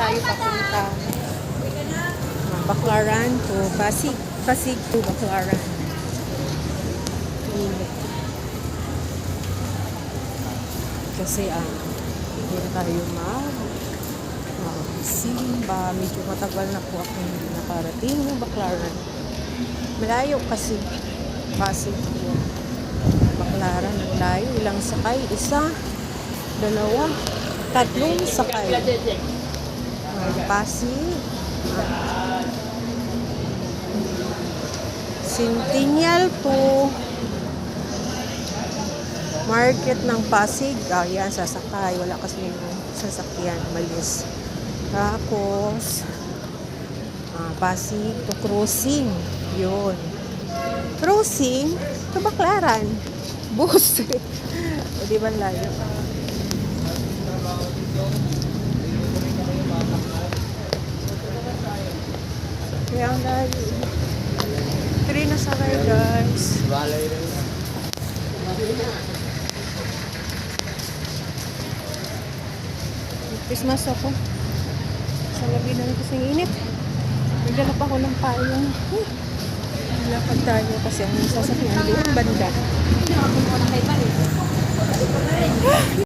tayo papunta. Baclaran to Pasig. Pasig to Baclaran. Init. Kasi ah, hindi na tayo mag uh, simba. Medyo matagal na po ako hindi nakarating ng Baclaran. Malayo kasi. Pasig po. Baclaran, ang layo. Ilang sakay? Isa, dalawa, tatlong sakay. Uh, Pasig. Centennial to market ng Pasig. Ah, yan, sasakay. Wala kasi yung sasakyan. Malis. Tapos, ah, Pasig to crossing. Yun. Crossing to Baclaran. Bus. o, di ba layo? Kaya ang layo. Three na sakay, guys. Christmas ako. Sa labi na kasing init. Nagdala pa ako ng payong. Huh. Lapag tayo kasi ang sasakyan doon banda.